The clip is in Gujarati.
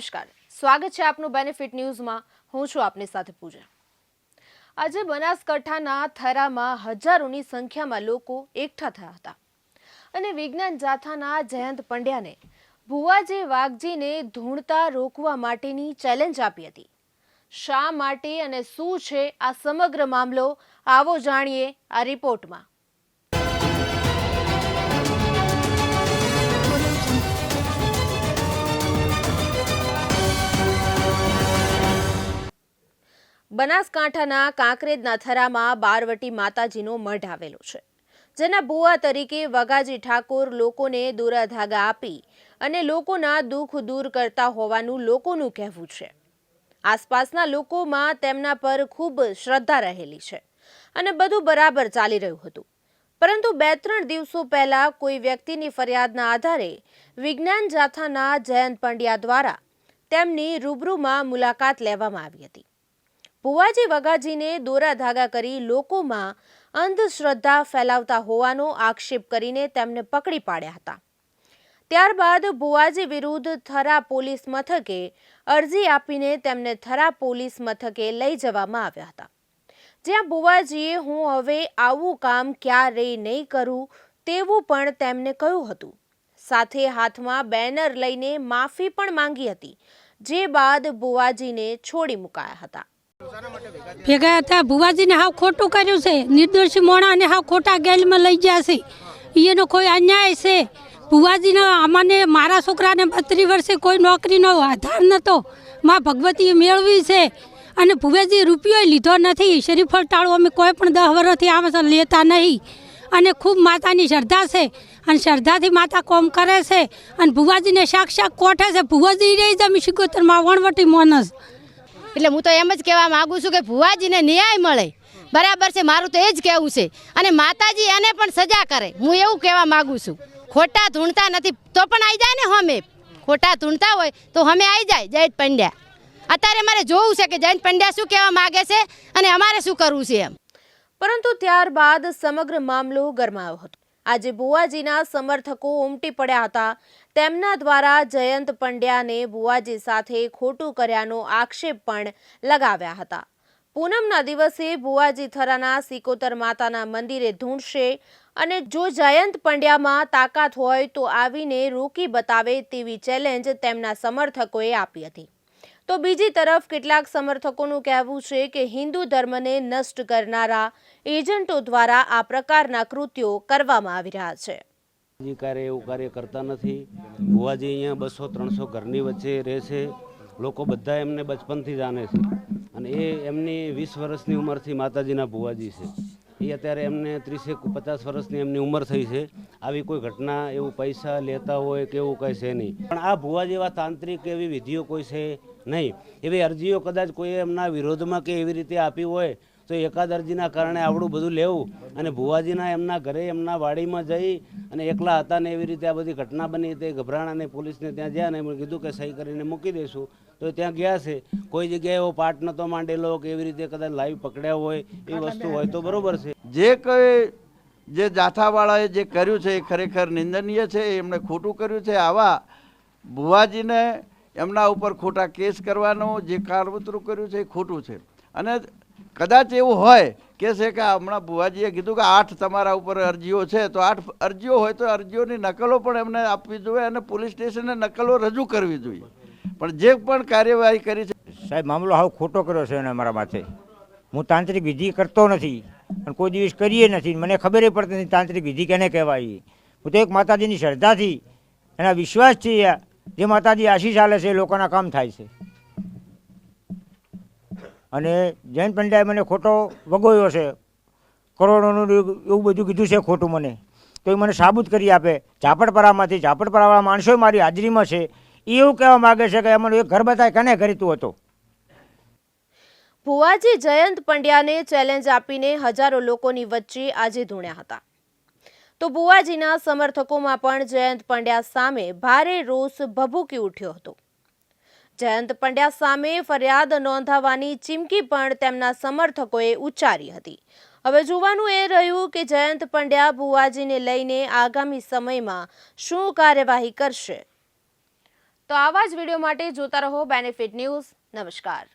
નમસ્કાર. સ્વાગત છે આપનું બેનિફિટ ન્યૂઝમાં હું છું આપની સાથે પૂજા. આજે બનાસકાંઠાના થરામાં હજારોની સંખ્યામાં લોકો એકઠા થયા હતા. અને વિજ્ઞાન જાથાના જયંત પંડ્યાને ભુવાજી વાઘજીને ધૂણતા રોકવા માટેની ચેલેન્જ આપી હતી. શા માટે અને શું છે આ સમગ્ર મામલો, આવો જાણીએ આ રિપોર્ટમાં બનાસકાંઠાના કાંકરેજના થરામાં બારવટી માતાજીનો મઢ આવેલો છે, જેના ભુવા તરીકે વગાજી ઠાકોર લોકોને દોરાધાગા આપી અને લોકોના દુઃખ દૂર કરતા હોવાનું લોકોનું કહેવું છે. આસપાસના લોકોમાં તેમના પર ખૂબ શ્રદ્ધા રહેલી છે અને બધું બરાબર ચાલી રહ્યું હતું. પરંતુ બે ત્રણ દિવસો પહેલા કોઈ વ્યક્તિની ફરિયાદના આધારે વિજ્ઞાન જાથાના જયંત પંડ્યા દ્વારા તેમની રૂબરૂમાં મુલાકાત લેવામાં આવી હતી. ભુવાજી વગાજીને દોરા ધાગા કરી લોકોમાં અંધશ્રદ્ધા ફેલાવતા હોવાનો આક્ષેપ કરીને તેમને પકડી પાડ્યા હતા. ત્યારબાદ ભુવાજી વિરુદ્ધ થરા પોલીસ મથકે અરજી આપીને તેમને થરા પોલીસ મથકે લઈ જવામાં આવ્યા હતા. જ્યાં ભુવાજીએ હું હવે આવું કામ ક્યારેય નહીં કરું તેવું પણ તેમને કહ્યું હતું. સાથે હાથમાં બેનર લઈને માફી પણ માંગી હતી, જે બાદ ભુવાજીને છોડી મુકાયા હતા. ભેગા હતા ભુવાજીને હાવ ખોટું કર્યું છે. નિર્દોષી મોણાને હાવ ખોટા ગેલમાં લઈ ગયા છે. એનો કોઈ અન્યાય છે. ભુવાજીને અમને મારા છોકરાને બત્રીસ વર્ષે કોઈ નોકરીનો આધાર નહોતો માં ભગવતીએ મેળવી છે. અને ભુવેજી રૂપિયો લીધો નથી. શરીફળ ટાળો અમે કોઈ પણ દહ વર્ષથી આ લેતા નહીં. અને ખૂબ માતાની શ્રદ્ધા છે. અને શ્રદ્ધાથી માતા કોમ કરે છે. અને ભુવાજીને સાક્ષાત કોઠે છે. ભુવાજી રહી જ અમે શિકોતરમાં વણવટી મોનસ. એટલે હું તો એમ જ કહેવા માગું છું કે ભુવાજીને ન્યાય મળે. બરાબર છે, મારું તો એ જ કહેવું છે. અને માતાજી એને પણ સજા કરે. હું એવું કહેવા માગું છું. ખોટા ધૂણતા નથી. તો પણ આવી જાય ને હમે. ખોટા ધૂણતા હોય તો હમે આવી જાય, જયંત પંડ્યા. અત્યારે મારે જોવું છે કે જયંત પંડ્યા શું કહેવા માગે છે અને અમારે શું કરવું છે એમ. પરંતુ ત્યારબાદ સમગ્ર મામલો ગરમાયો હતો. આજે બુવાજીના સમર્થકો ઉમટી પડ્યા હતા. તેમના દ્વારા જયંત પંડ્યાને બુવાજી સાથે ખોટું કર્યાનો આક્ષેપ પણ લગાવ્યા હતા. પૂનમના દિવસે બુવાજી થરાના સિકોતર માતાના મંદિરે ધૂંઢશે અને જો જયંત પંડ્યામાં તાકાત હોય તો આવીને રોકી બતાવે તેવી ચેલેન્જ તેમના સમર્થકોએ આપી હતી. તો બીજી તરફ કેટલાક સમર્થકોનું કહેવું છે કે હિન્દુ ધર્મને નષ્ટ કરનારા એજન્ટો દ્વારા આ પ્રકારના કૃત્યો કરવામાં આવી રહ્યા છે. જે કાર્ય એવું કાર્ય કરતા નથી. ભુવાજી અહીંયા બસો, ત્રણસો ઘરની વચ્ચે રહે છે. લોકો બધા એમને બચપનથી જાણે છે. અને એ એમની વીસ વર્ષની ઉંમરથી માતાજીના ભુવાજી છે. એ અત્યારે એમને ત્રીસેક, પચાસ વર્ષની એમની ઉંમર થઈ છે. આવી કોઈ ઘટના, એવું પૈસા લેતા હોય કે એવું કંઈ છે નહીં. પણ આ ભુવા જેવા તાંત્રિક એવી વિધિઓ કોઈ છે નહીં. એવી અરજીઓ કદાચ કોઈ એમના વિરોધમાં કે એવી રીતે આપી હોય તો એકાદ અરજીના કારણે આવડું બધું લેવું અને ભુવાજીના એમના ઘરે એમના વાડીમાં જઈ અને એકલા હતા ને એવી રીતે આ બધી ઘટના બની તે ગભરાણાને પોલીસને ત્યાં ગયા ને એમણે કીધું કે સહી કરીને મૂકી દઈશું તો ત્યાં ગયા છે. કોઈ જગ્યાએ એવો પાઠ નહોતો માંડેલો કે એવી રીતે કદાચ લાઈવ પકડ્યા હોય એ વસ્તુ હોય તો બરોબર છે. જે કંઈ જે જાથાવાળાએ જે કર્યું છે એ ખરેખર નિંદનીય છે એમણે ખોટું કર્યું છે. આવા ભુવાજીને એમના ઉપર ખોટા કેસ કરવાનું જે કારવતરું કર્યું છે એ ખોટું છે. અને કદાચ એવું હોય, કે છે કે હમણાં ભુવાજીએ કીધું કે આઠ તમારા ઉપર અરજીઓ છે, તો આઠ અરજીઓ હોય તો અરજીઓની નકલો પણ એમને આપવી જોઈએ અને પોલીસ સ્ટેશને નકલો રજૂ કરવી જોઈએ. પણ જે પણ કાર્યવાહી કરી છે સાહેબ, મામલો હાવ ખોટો કર્યો છે એને મારા માથે. હું તાંત્રિક વિધિ કરતો નથી અને કોઈ દિવસ કરીએ નથી મને ખબર પડતી નથી તાંત્રિક વિધિ કેને કહેવાય. હું તો એક માતાજીની શ્રદ્ધાથી એના વિશ્વાસથી જે માતાજી આશીષ આલે છે એ લોકોના કામ થાય છે. અને જૈન પંડ્યાએ મને ખોટો વગોયો છે. કરોડોનું એવું બધું કીધું છે ખોટું મને. તો એ મને સાબુત કરી આપે. ઝાપડપરામાંથી ઝાપડપરાવાળા માણસો મારી હાજરીમાં છે. એ એવું કહેવા માગે છે કે એમનું એક ઘર બતાય કને કરીતું હતો. ભુવાજી જયંત પંડ્યાને ચેલેન્જ આપીને હજારો લોકોની વચ્ચે આજે ધૂણ્યા હતા. તો ભુવાજીના સમર્થકોમાં પણ જયંત પંડ્યા સામે ભારે રોષ ભભૂકી ઉઠ્યો હતો. જયંત પંડ્યા સામે ફરિયાદ નોંધાવવાની ચીમકી પણ તેમના સમર્થકોએ ઉચ્ચારી હતી. હવે જોવાનું એ રહ્યું કે જયંત પંડ્યા ભુવાજીને લઈને આગામી સમયમાં શું કાર્યવાહી કરશે. તો આવા જ વીડિયો માટે જોતા રહો બેનિફિટ ન્યૂઝ નમસ્કાર.